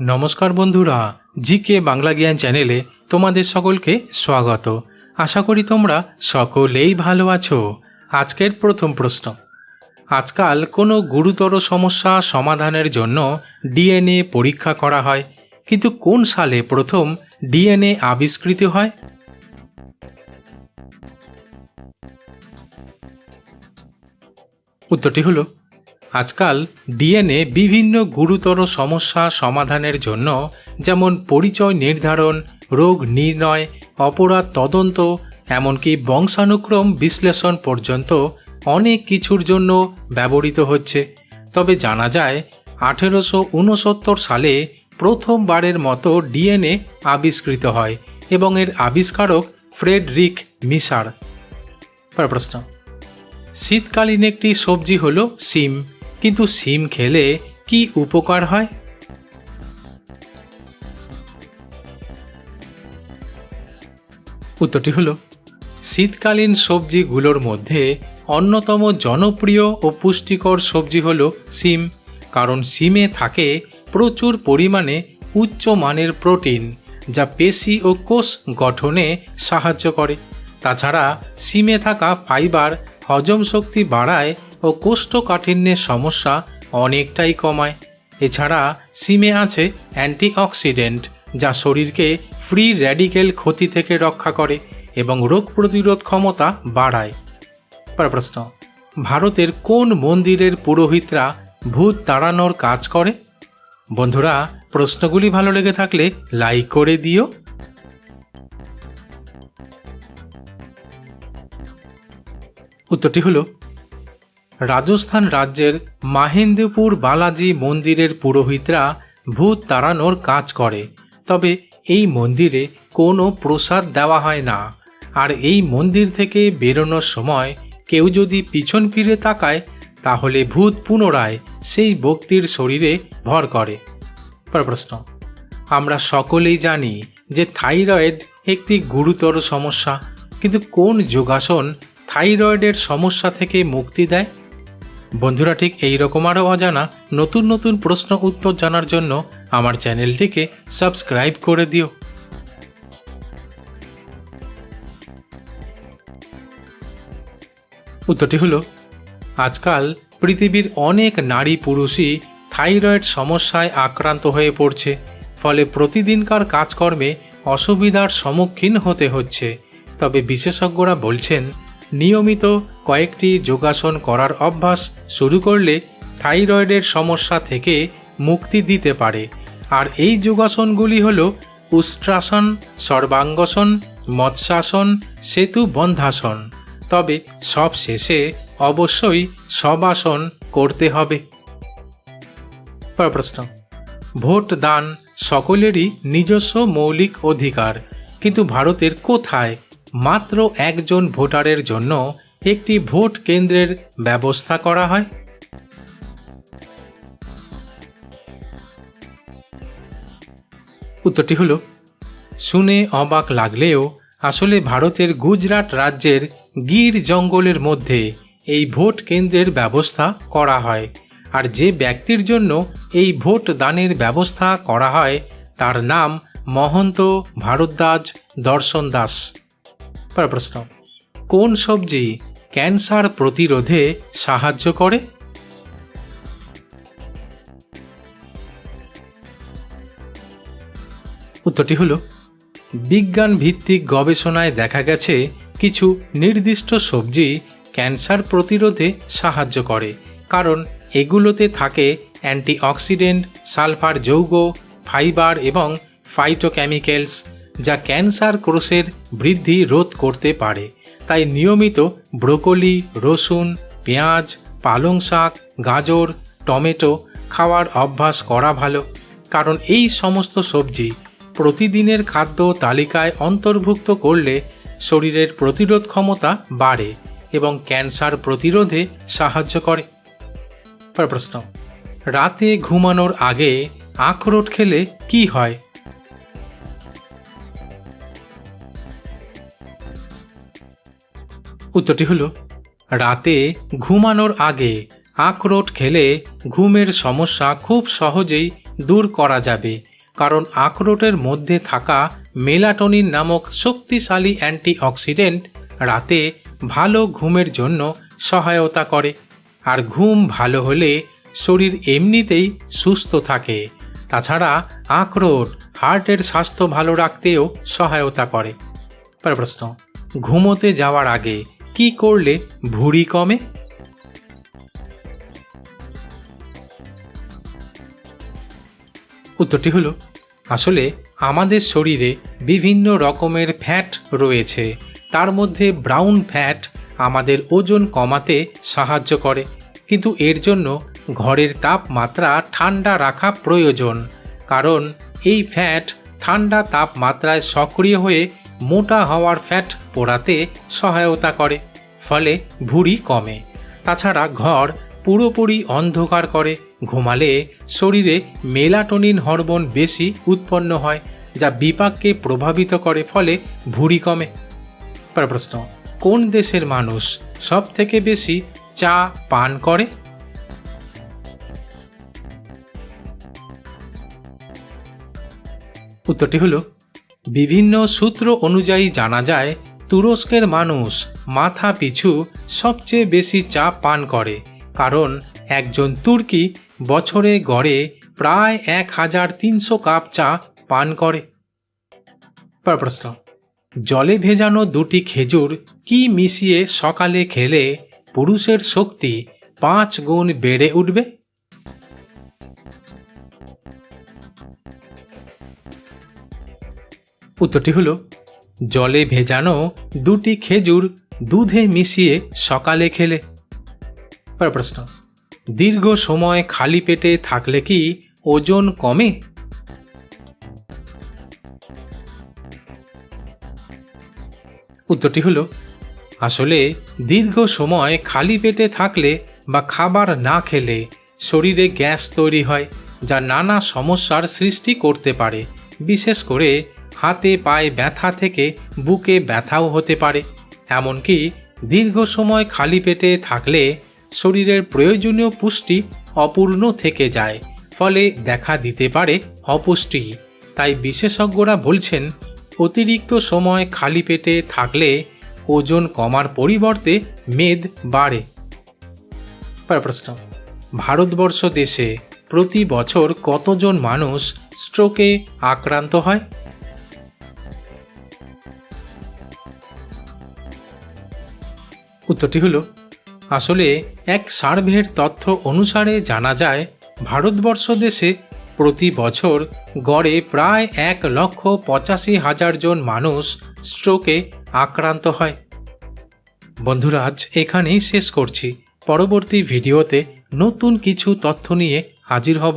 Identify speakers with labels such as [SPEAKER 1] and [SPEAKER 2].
[SPEAKER 1] নমস্কার বন্ধুরা জি কে বাংলা জ্ঞান চ্যানেলে তোমাদের সকলকে স্বাগত। আশা করি তোমরা সকলেই ভালো আছো। আজকের প্রথম প্রশ্ন। আজকাল কোনো গুরুতর সমস্যা সমাধানের জন্য ডিএনএ পরীক্ষা করা হয়, কিন্তু কোন সালে প্রথম ডিএনএ আবিষ্কৃত হয়? উত্তরটি হলো আজকাল ডিএনএ বিভিন্ন গুরুতর সমস্যা সমাধানের জন্য যেমন পরিচয় নির্ধারণ, রোগ নির্ণয়, অপরাধ তদন্ত, এমনকি বংশানুক্রম বিশ্লেষণ পর্যন্ত অনেক কিছুর জন্য ব্যবহৃত হচ্ছে। তবে জানা যায়, আঠেরোশো উনসত্তর সালে প্রথমবারের মতো ডিএনএ আবিষ্কৃত হয় এবং এর আবিষ্কারক ফ্রেডরিক মিসার। প্রশ্ন। শীতকালীন একটি সবজি হলো সিম। কিন্তু সিম খেলে কি উপকার হয়? উত্তরটি হলো, শীতকালীন সবজিগুলোর মধ্যে অন্যতম জনপ্রিয় ও পুষ্টিকর সবজি হলো সিম, কারণ সিমে থাকে প্রচুর পরিমাণে উচ্চ মানের প্রোটিন যা পেশি ও কোষ গঠনে সাহায্য করে। তাছাড়া সিমে থাকা ফাইবার হজম শক্তি বাড়ায় ও কোষ্ঠকাঠিন্যের সমস্যা অনেকটাই কমায়। এছাড়া সিমে আছে অ্যান্টিঅক্সিডেন্ট, যা শরীরকে ফ্রি র্যাডিক্যাল ক্ষতি থেকে রক্ষা করে এবং রোগ প্রতিরোধ ক্ষমতা বাড়ায়। প্রশ্ন, ভারতের কোন মন্দিরের পুরোহিতরা ভূত তাড়ানোর কাজ করে? বন্ধুরা, প্রশ্নগুলি ভালো লেগে থাকলে লাইক করে দিও। উত্তরটি হলো রাজস্থান রাজ্যের মাহেন্দ্রপুর বালাজি মন্দিরের পুরোহিতরা ভূত তাড়ানোর কাজ করে। তবে এই মন্দিরে কোনো প্রসাদ দেওয়া হয় না। আর এই মন্দির থেকে বেরোনোর সময় কেউ যদি পিছন ফিরে তাকায়, তাহলে ভূত পুনরায় সেই ব্যক্তির শরীরে ভর করে। প্রশ্ন। আমরা সকলেই জানি যে থাইরয়েড একটি গুরুতর সমস্যা, কিন্তু কোন যোগাসন থাইরয়েডের সমস্যা থেকে মুক্তি দেয়? বন্ধুরা, ঠিক এই রকম আরও অজানা নতুন নতুন প্রশ্ন উত্তর জানার জন্য আমার চ্যানেলটিকে সাবস্ক্রাইব করে দিও। উত্তরটি হলো, আজকাল পৃথিবীর অনেক নারী পুরুষই থাইরয়েড সমস্যায় আক্রান্ত হয়ে পড়ছে, ফলে প্রতিদিনকার কাজকর্মে অসুবিধার সম্মুখীন হতে হচ্ছে। তবে বিশেষজ্ঞরা বলছেন নিয়মিত কয়েকটি যোগাসন করার অভ্যাস শুরু করলে থাইরয়েডের সমস্যা থেকে মুক্তি দিতে পারে। আর এই যোগাসনগুলি হল উষ্ট্রাসন, সর্বাঙ্গসন, মৎস্যাসন, সেতু বন্ধাসন তবে সব শেষে অবশ্যই সবাসন করতে হবে। প্রশ্ন। ভোট দান সকলেরই নিজস্ব মৌলিক অধিকার, কিন্তু ভারতের কোথায় মাত্র একজন ভোটারের জন্য একটি ভোট কেন্দ্রের ব্যবস্থা করা হয়। উত্তরটি হলো, শুনে অবাক লাগলেও আসলে ভারতের গুজরাট রাজ্যের গির জঙ্গলের মধ্যে এই ভোট কেন্দ্রের ব্যবস্থা করা হয় আর যে ব্যক্তির জন্য এই ভোট দানের ব্যবস্থা করা হয় তার নাম মহন্ত ভারদ্বাজ দর্শন দাস। পরের প্রশ্ন। কোন সবজি ক্যান্সার প্রতিরোধে সাহায্য করে? উত্তরটি হলো বিজ্ঞান ভিত্তিক গবেষণায় দেখা গেছে কিছু নির্দিষ্ট সবজি ক্যান্সার প্রতিরোধে সাহায্য করে, কারণ এগুলোতে থাকে অ্যান্টিঅক্সিডেন্ট, সালফার যৌগ, ফাইবার এবং ফাইটোকেমিক্যালস। যা ক্যান্সার কোষের বৃদ্ধি রোধ করতে পারে। তাই নিয়মিত ব্রোকলি, রসুন, পেঁয়াজ, পালং শাক, গাজর, টমেটো খাওয়ার অভ্যাস করা ভালো। কারণ এই সমস্ত সবজি প্রতিদিনের খাদ্য তালিকায় অন্তর্ভুক্ত করলে শরীরের প্রতিরোধ ক্ষমতা বাড়ে এবং ক্যান্সার প্রতিরোধে সাহায্য করে। প্রশ্ন, রাতে ঘুমানোর আগে আখরোট খেলে কি হয়? উত্তরটি হলো, রাতে ঘুমানোর আগে আখরোট খেলে ঘুমের সমস্যা খুব সহজেই দূর করা যাবে, কারণ আখরোটের মধ্যে থাকা মেলাটোনিন নামক শক্তিশালী অ্যান্টিঅক্সিডেন্ট রাতে ভালো ঘুমের জন্য সহায়তা করে, আর ঘুম ভালো হলে শরীর এমনিতেই সুস্থ থাকে। তাছাড়া আখরোট হার্টের স্বাস্থ্য ভালো রাখতেও সহায়তা করে। প্রশ্ন, ঘুমোতে যাওয়ার আগে কি করলে ভুঁড়ি কমে? উত্তরটি হলো, আসলে আমাদের শরীরে বিভিন্ন রকমের ফ্যাট রয়েছে। তার মধ্যে ব্রাউন ফ্যাট আমাদের ওজন কমাতে সাহায্য করে। কিন্তু এর জন্য ঘরের তাপমাত্রা ঠান্ডা রাখা প্রয়োজন। কারণ এই ফ্যাট ঠান্ডা তাপমাত্রায় সক্রিয় হয়ে মোটা হওয়ার ফ্যাট পোড়াতে সহায়তা করে, ফলে ভুঁড়ি কমে। তাছাড়া ঘর পুরোপুরি অন্ধকার করে, ঘুমালে শরীরে মেলাটোনিন হরমোন বেশি উৎপন্ন হয়, যা বিপাককে প্রভাবিত করে, ফলে ভুঁড়ি কমে। প্রশ্ন, কোন দেশের মানুষ সব থেকে বেশি চা পান করে? উত্তরটি হলো বিভিন্ন সূত্র অনুযায়ী জানা যায়, তুরস্কের মানুষ মাথা পিছু সবচেয়ে বেশি চা পান করে, কারণ একজন তুর্কি বছরে গড়ে প্রায় এক হাজার তিনশো কাপ চা পান করে। প্রশ্ন, জলে ভেজানো দুটি খেজুর কি মিশিয়ে সকালে খেলে পুরুষের শক্তি পাঁচ গুণ বেড়ে উঠবে? উত্তরটি হলো, জলে ভেজানো দুটি খেজুর দুধে মিশিয়ে সকালে খেলে। প্রশ্ন, দীর্ঘ সময় খালি পেটে থাকলে কি ওজন কমে? উত্তরটি হলো, আসলে দীর্ঘ সময় খালি পেটে থাকলে বা খাবার না খেলে শরীরে গ্যাস তৈরি হয়, যা নানা সমস্যার সৃষ্টি করতে পারে, বিশেষ করে হাতে পায়ে ব্যথা থেকে বুকে ব্যথাও হতে পারে। এমনকি দীর্ঘ সময় খালি পেটে থাকলে শরীরের প্রয়োজনীয় পুষ্টি অপূর্ণ থেকে যায়, ফলে দেখা দিতে পারে অপুষ্টি। তাই বিশেষজ্ঞরা বলছেন, অতিরিক্ত সময় খালি পেটে থাকলে ওজন কমার পরিবর্তে মেদ বাড়ে। প্রশ্ন, ভারতবর্ষ দেশে প্রতি বছর কতজন মানুষ স্ট্রোকে আক্রান্ত হয়? উত্তরটি হলো, আসলে এক সার্ভের তথ্য অনুসারে জানা যায়, ভারতবর্ষ দেশে প্রতি বছর গড়ে প্রায় এক লক্ষ পঁচাশি হাজার জন মানুষ স্ট্রোকে আক্রান্ত হয়। বন্ধুরা, আজ এখানেই শেষ করছি। পরবর্তী ভিডিওতে নতুন কিছু তথ্য নিয়ে হাজির হব।